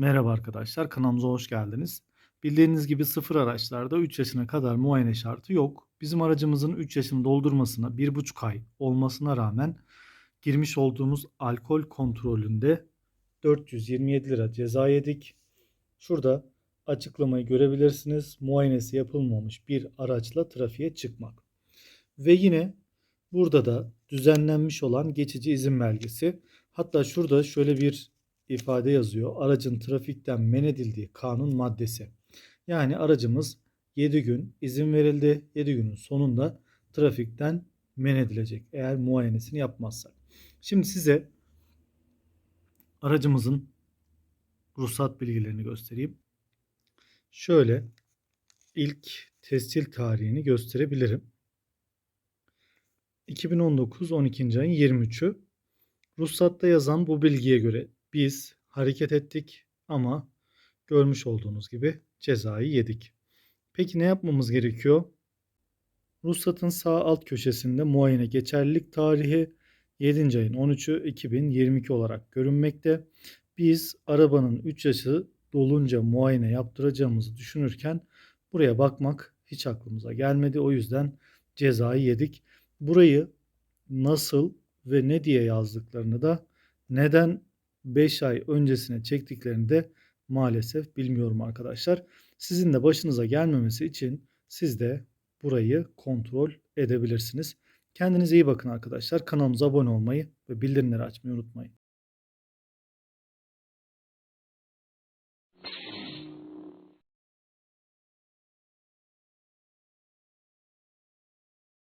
Merhaba arkadaşlar, kanalımıza hoş geldiniz. Bildiğiniz gibi sıfır araçlarda 3 yaşına kadar muayene şartı yok. Bizim aracımızın 3 yaşını doldurmasına 1,5 ay olmasına rağmen girmiş olduğumuz alkol kontrolünde 427 lira ceza yedik. Şurada açıklamayı görebilirsiniz. Muayenesi yapılmamış bir araçla trafiğe çıkmak. Ve yine burada da düzenlenmiş olan geçici izin belgesi. Hatta şurada şöyle bir ifade yazıyor. Aracın trafikten men edildiği kanun maddesi. Yani aracımız 7 gün izin verildi. 7 günün sonunda trafikten men edilecek eğer muayenesini yapmazsak. Şimdi size aracımızın ruhsat bilgilerini göstereyim. Şöyle ilk tescil tarihini gösterebilirim. 2019 12. ayın 23'ü. Ruhsatta yazan bu bilgiye göre biz hareket ettik ama görmüş olduğunuz gibi cezayı yedik. Peki ne yapmamız gerekiyor? Ruhsatın sağ alt köşesinde muayene geçerlilik tarihi 7. ayın 13'ü 2022 olarak görünmekte. Biz arabanın 3 yaşı dolunca muayene yaptıracağımızı düşünürken buraya bakmak hiç aklımıza gelmedi. O yüzden cezayı yedik. Burayı nasıl ve ne diye yazdıklarını da neden 5 ay öncesine çektiklerini de maalesef bilmiyorum arkadaşlar. Sizin de başınıza gelmemesi için siz de burayı kontrol edebilirsiniz. Kendinize iyi bakın arkadaşlar. Kanalımıza abone olmayı ve bildirimleri açmayı unutmayın.